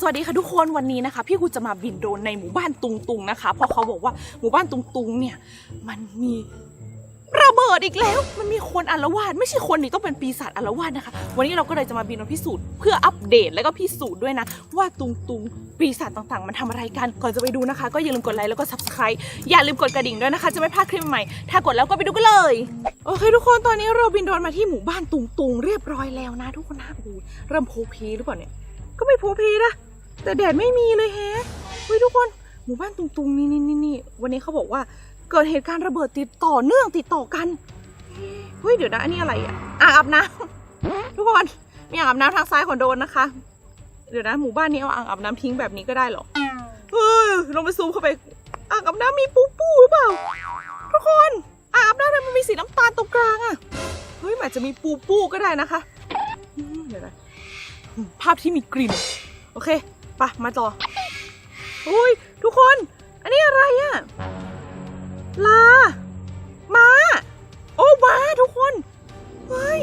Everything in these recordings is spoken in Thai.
สวัสดีค่ะทุกคนวันนี้นะคะ พี่กูจะมาบินโดรนในหมู่บ้านตุงตุงนะคะเพราะเขาบอกว่าหมู่บ้านตุงตุงเนี่ยมันมีระเบิดอีกแล้ว มันมีคนอารวาสไม่ใช่คนนี่ต้องเป็นปีศาจอารวาสนะคะ วันนี้เราก็เลยจะมาบินมาพิสูจน์เพื่ออัปเดตแล้วก็พิสูจน์ด้วยนะ ว่าตุงตุงปีศาจต่างๆ มันทำอะไรกันก่อนจะไปดูนะคะ ก็อย่าลืมกดไลค์แล้วก็ subscribe อย่าลืมกดกระดิ่งด้วยนะคะ จะไม่พลาดคลิปใหม่ถ้ากดแล้วก็ไปดูกันเลยโอเคทุกคนตอนนี้เราบินโดรนมาที่หมู่บ้านตุงตุงเรียบร้อยแล้วนะ ทุกคนนะโอ้เริ่มโพเพหรือเปล่าเนี่ย ก็ไม่โพเพนะ แต่แดดไม่มีเลยแฮะเฮ้ยทุกคน หมู่บ้านตุงตุงนี่นี่นี่นี่วันนี้เขาบอกว่าเกิดเหตุการณ์ระเบิดติดต่อเนื่องติดต่อกัน เฮ้ยเดี๋ยวนะอันนี้อะไรอะอ่างอาบน้ำทุกคนมีอ่างอาบน้ำทางซ้ายของโดนนะคะ เดี๋ยวนะ หมู่บ้านนี้เอาอ่างอาบน้ำทิ้งแบบนี้ก็ได้หรอเฮ้ยลงไปซูมเข้าไปอ่างอาบน้ำมีปูปูหรือเปล่า ทุกคนอ่างอาบน้ำทำไมมันมีสีน้ำตาลตรงกลางอะเฮ้ยอาจจะมีปูปูก็ได้นะคะ ภาพที่มีกลิ่น โอเคไปะมาต่ออุ้ยทุกคน อันนี้อะไรอะลามาโอ้มาทุกคนเฮ้ย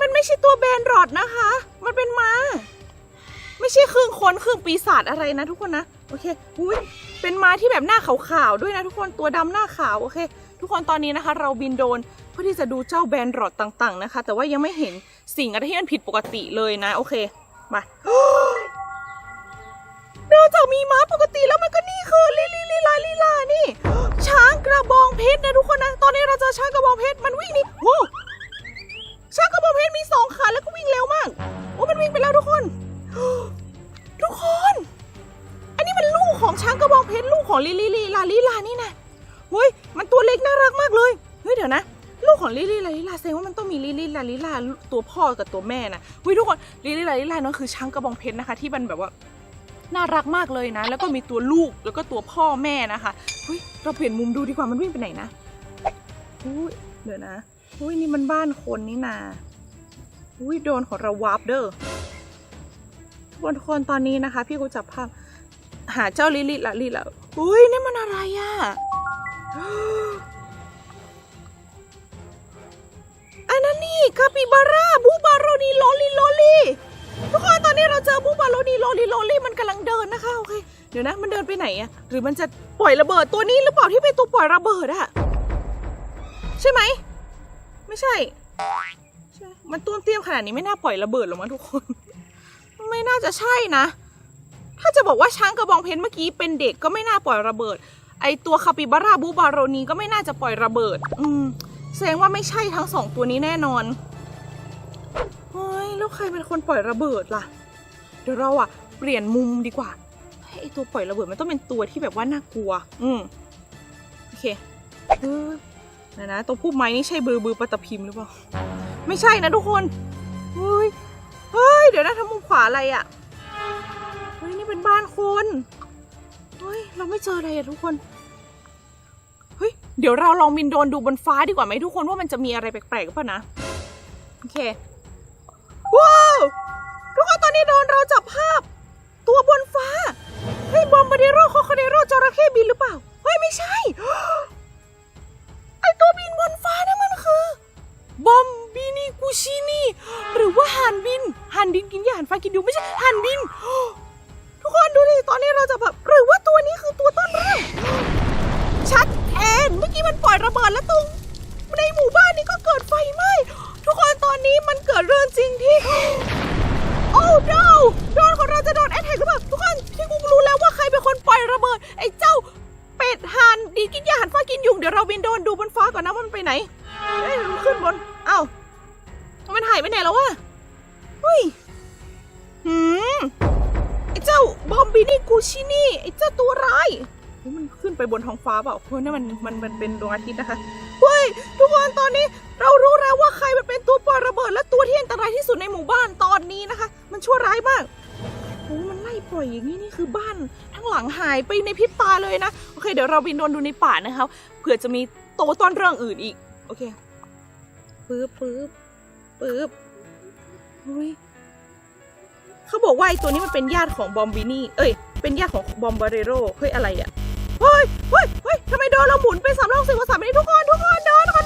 มันไม่ใช่ตัวแบนรอดนะคะ มันเป็นมาไม่ใช่ครึ่งคนครึ่งปีศาจอะไรนะทุกคนนะโอเคอุ้ยเป็นม้าที่แบบหน้าขาวๆด้วยนะทุกคนตัวดำหน้าขาวโอเค ทุกคนตอนนี้นะคะ เราบินโดนเพื่อที่จะดูเจ้าแบนรอดต่าง ๆนะคะ แต่ว่ายังไม่เห็น สิ่งอะไรที่มันผิดปกติเลยนะ โอเค มานอกจากมีม้าปกติแล้วมันก็นี่คือลิลิลิลาลิลานี่ ช้างกระบองเพชรนะทุกคนนะ ตอนนี้เราจอช้างกระบองเพชรมันวิ่งนี่โว้ช้างกระบองเพชรมีสองขาแล้วก็วิ่งเร็วมากโอ้มันวิ่งไปแล้วทุกคน ทุกคน อันนี้มันลูกของช้างกระบองเพชรลูกของลิลิลิลาลิลานี่นะเฮ้ยมันตัวเล็กน่ารักมากเลยเฮ้ยเดี๋ยวนะ ลูกของลิลิลาลิลาแสดงว่ามันต้องมีลิลิลาลิลาตัวพ่อกับตัวแม่นะเฮ้ยทุกคนลิลิลาลิลานั่นคือช้างกระบองเพชรนะคะ ที่มันแบบว่าน่ารักมากเลยนะ แล้วก็มีตัวลูกแล้วก็ตัวพ่อแม่นะคะเฮ้ยเราเปลี่ยนมุมดูดีกว่ามันวิ่งไปไหนนะอุ้ยเดี๋ยวนะอุ้ยนี่มันบ้านคนนี่นาอุ้ยโดนของเราวาร์ปเด้อทุกคนทุกคนตอนนี้นะคะ พี่กูจับภาพหาเจ้าลิลิละลิละอุ้ยนี่มันอะไรอะ นี่คาปิบาร่าบูบาโรนีโลลิโลลีทุกคนตอนนี้เราเจอบูบาโลนีโลลีโลลี่มันกำลังเดินนะคะโอเคเดี๋ยวนะมันเดินไปไหนอะหรือมันจะปล่อยระเบิดตัวนี้หรือเปล่าที่เป็นตัวปล่อยระเบิดอะใช่ไหม ไม่ใช่ใช่ มันต้วมเตี้ยมขนาดนี้ไม่น่าปล่อยระเบิดหรอกมั้งทุกคน ไม่น่าจะใช่นะ ถ้าจะบอกว่าช้างกระบองเพชรเมื่อกี้เป็นเด็กก็ไม่น่าปล่อยระเบิด ไอตัวคาปิบาร่าบูบาโรนีก็ไม่น่าจะปล่อยระเบิด อืม แสดงว่าไม่ใช่ทั้งสองตัวนี้แน่นอนเฮ้ยแล้วใครเป็นคนปล่อยระเบิดล่ะ เดี๋ยวเราอะเปลี่ยนมุมดีกว่าไอตัวปล่อยระเบิดมันต้องเป็นตัวที่แบบว่าน่ากลัว อืมโอเคเออนะนะตัวผู้ไม้นี่ใช่บือบือปะตะพิมหรือเปล่า ไม่ใช่นะทุกคน เฮ้ย เฮ้ย เดี๋ยวนะทางมุมขวาอะไรอะเฮ้ย นี่เป็นบ้านคน เฮ้ย เราไม่เจออะไรอะทุกคน เดี๋ยวเราลองบินโดรนดูบนฟ้าดีกว่าไหมทุกคนว่ามันจะมีอะไรแปลกๆเปล่านะ โอเค ว้าวทุกคนตอนนี้โดนเราจับภาพ ตัวบนฟ้าเฮ้ยบอมบาเดโร่คอคาเดโร่จระเข้บินหรือเปล่า เฮ้ย ไม่ใช่ ไอตัวบินบนฟ้านั่นมันคือบอมบินีกูชินีหรือว่าห่านบินห่านบินกินยาห่านฟ้ากินดิวไม่ใช่ห่านบิน ทุกคนดูดิตอนนี้เราจะแบบหรือว่าตัวนี้คือตัวต้นเรื่องชัดเจนเมื่อกี้ มันละเบิดแล้วตรงในหมู่บ้านนี้ก็เกิดไฟไหม้ทุกคนตอนนี้มันเกิดเรื่องจริงที่ โอ้ no โดนของเราจะโดนแอตแทกหรือเปล่าทุกคนที่กูรู้แล้วว่าใครเป็นคนปล่อยระเบิด ไอ้เจ้าเป็ดห่านดีกินยาหันฟ้ากินยุงเดี๋ยวเราบินโดนดูบนฟ้าก่อนนะว่ามันไปไหนเอ้ยมันขึ้นบนเอ้ามันหายไปไหนแล้ววะเฮ้ยหืมไอ้เจ้าบอมบินี่กูชินี่ไอ้เจ้าตัวร้าย มันขึ้นไปบนท้องฟ้าเปล่าเฮ้ยนั่นมันมันมันเป็นดวงอาทิตย์นะคะเฮ้ยทุกคนตอนนี้เรารู้แล้วว่าใครมันเป็นตัวปล่อยระเบิด และตัวที่อันตรายที่สุดในหมู่บ้านตอนนี้นะคะ มันชั่วร้ายมากโอ้มันไล่ปล่อยอย่างนี้นี่คือบ้านทั้งหลังหายไปในพริบตาเลยนะโอเคเดี๋ยวเราบินโดนดูในป่านะคะเผื่อจะมีโตวต้นเรื่องอื่นอีกโอเคปึ๊บปึ๊บปึ๊บเฮ้ยเขาบอกว่าไอ้ตัวนี้มันเป็นญาติของบอมบินี่ เอ้ย เป็นญาติของบอมบาเรโร เฮ้ย อะไรอะ เฮ้ยเฮ้ยเฮ้ยทำไมโดนเราหมุนไปสามรอบสี่ภาษาไม่ได้ทุกคน ทุกคนโดนทษตกไม่ได้บอกน